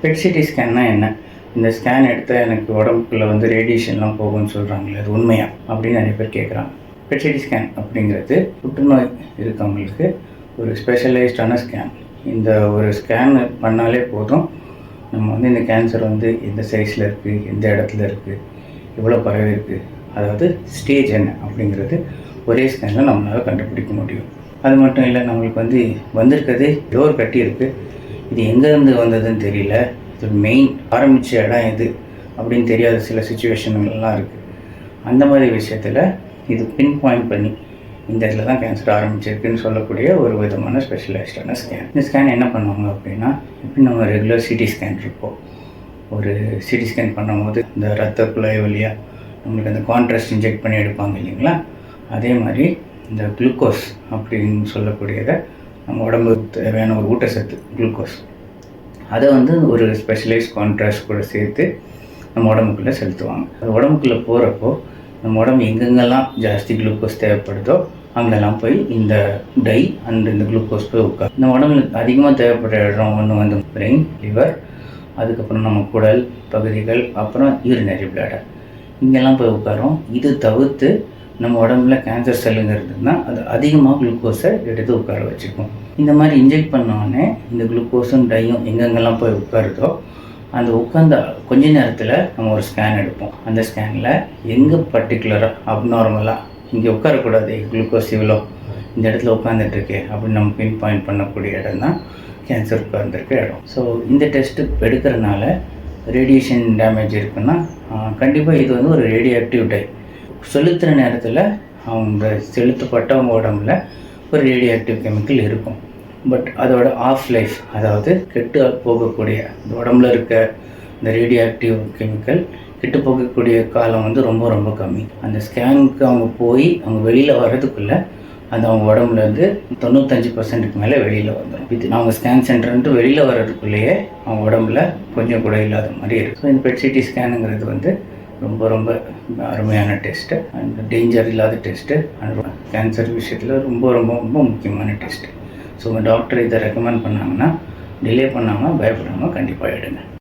Bed city ஸ்கேன்னா என்ன? இந்த scan எடுத்தால் எனக்கு உடம்புக்குள்ளே வந்து ரேடியேஷன்லாம் போகும்னு சொல்கிறாங்களே அது உண்மையா? அப்படின்னு நிறைய பேர் கேட்குறாங்க பெட் சிட்டி ஸ்கேன் அப்படிங்கிறது புற்றுநோய் இருக்கவங்களுக்கு ஒரு ஸ்பெஷலைஸ்டான ஸ்கேன் இந்த ஒரு ஸ்கேன் பண்ணாலே போதும். நம்ம வந்து இந்த கேன்சர் வந்து எந்த சைஸில் இருக்குது எந்த இடத்துல இருக்குது எவ்வளோ பரவி இருக்குது அதாவது ஸ்டேஜ் என்ன அப்படிங்கிறது ஒரே ஸ்கேனில் நம்மளால் கண்டுபிடிக்க முடியும். அது மட்டும் இல்லை நம்மளுக்கு வந்து வந்திருக்கிறது டோர் கட்டி இருக்குது இது எங்கேருந்து வந்ததுன்னு தெரியல. இது மெயின் ஆரம்பித்த இடம் எது அப்படின்னு தெரியாத சில சுச்சுவேஷன்கள்லாம் இருக்குது அந்த மாதிரி விஷயத்தில் இது பின் பாயிண்ட் பண்ணி இந்த இடத்துல தான் கேன்சர் ஆரம்பிச்சிருக்குன்னு சொல்லக்கூடிய ஒரு விதமான ஸ்பெஷலைஸ்டான ஸ்கேன் இந்த ஸ்கேன் என்ன பண்ணுவாங்க அப்படின்னா இப்போ நம்ம ரெகுலர் சிடி ஸ்கேன் இருப்போம். ஒரு சிடி ஸ்கேன் பண்ணும்போது இந்த ரத்த குழாய் வழியாக நம்மளுக்கு அந்த கான்ட்ராஸ்ட் இன்ஜெக்ட் பண்ணி எடுப்பாங்க இல்லைங்களா? அதே மாதிரி இந்த குளுக்கோஸ் அப்படின்னு சொல்லக்கூடியதை நம்ம உடம்புக்கு தேவையான ஒரு ஊட்டச்சத்து குளுக்கோஸ். அதை வந்து ஒரு ஸ்பெஷலைஸ் கான்ட்ராஸ்ட் கூட சேர்த்து நம்ம உடம்புக்குள்ளே செலுத்துவாங்க. அது உடம்புக்குள்ளே போகிறப்போ நம்ம உடம்பு எங்கெங்கெல்லாம் ஜாஸ்தி குளுக்கோஸ் தேவைப்படுதோ அங்கெல்லாம் போய் இந்த டை அண்ட் இந்த குளுக்கோஸ் போய் உட்கார். இந்த உடம்புல அதிகமாக தேவைப்படுற இடம் ஒன்று வந்து பிரெயின் லிவர் அதுக்கப்புறம் நம்ம குடல் பகுதிகள் அப்புறம் யூரினரி பிளாடர் இங்கெல்லாம் போய் உட்காரும் இது தவிர்த்து நம்ம உடம்புல கேன்சர் செல்லுங்க இருந்ததுன்னா அது அதிகமாக குளுக்கோஸை எடுத்து உட்கார வச்சுக்கும். இந்த மாதிரி இன்ஜெக்ட் பண்ணோடனே இந்த குளுக்கோஸும் டையும் எங்கெங்கெல்லாம் போய் உட்காருதோ அந்த உட்காந்த கொஞ்ச நேரத்தில் நம்ம ஒரு ஸ்கேன் எடுப்போம். அந்த ஸ்கேனில் எங்கே பர்டிகுலராக அப்நார்மலாக இங்கே உட்காரக்கூடாது குளுக்கோஸ் இவ்வளோ இந்த இடத்துல உட்காந்துட்டுருக்கு அப்படின்னு நம்ம பின் பாயிண்ட் பண்ணக்கூடிய இடம் தான் கேன்சர் உட்கார்ந்துருக்க இடம். ஸோ இந்த டெஸ்ட்டு எடுக்கிறனால ரேடியேஷன் டேமேஜ் இருக்குன்னா கண்டிப்பாக இது வந்து ஒரு ரேடியோ ஆக்டிவ் டை செலுத்துகிற நேரத்தில் அவங்க செலுத்தப்பட்டவங்க உடம்புல ஒரு ரேடியோ ஆக்டிவ் கெமிக்கல் இருக்கும். பட் அதோட ஆஃப் லைஃப் அதாவது கெட்டு போகக்கூடிய இந்த உடம்புல இருக்க இந்த ரேடியோ ஆக்டிவ் கெமிக்கல் கெட்டு போகக்கூடிய காலம் வந்து ரொம்ப ரொம்ப கம்மி. அந்த ஸ்கேனுக்கு அவங்க போய் அவங்க வெளியில் வர்றதுக்குள்ளே அது அவங்க உடம்புல இருந்து தொண்ணூத்தஞ்சு பர்சன்ட்டுக்கு மேலே வெளியில் வந்துடும் இது அவங்க ஸ்கேன் சென்டர்ன்ட்டு வெளியில் வர்றதுக்குள்ளேயே அவங்க உடம்புல கொஞ்சம் கூட இல்லாத மாதிரி இருக்கும் இந்த பெட் சிட்டி ஸ்கேனுங்கிறது வந்து ரொம்ப ரொம்ப அருமையான டெஸ்ட்டு. அண்ட் டேஞ்சர் இல்லாத டெஸ்ட்டு. அண்ட் கேன்சர் விஷயத்தில் ரொம்ப ரொம்ப ரொம்ப முக்கியமான டெஸ்ட்டு. ஸோ உங்கள் டாக்டர் இதை ரெக்கமெண்ட் பண்ணாங்கன்னா டிலே பண்ணாமல் பயப்படாமல் கண்டிப்பாக எடுங்க.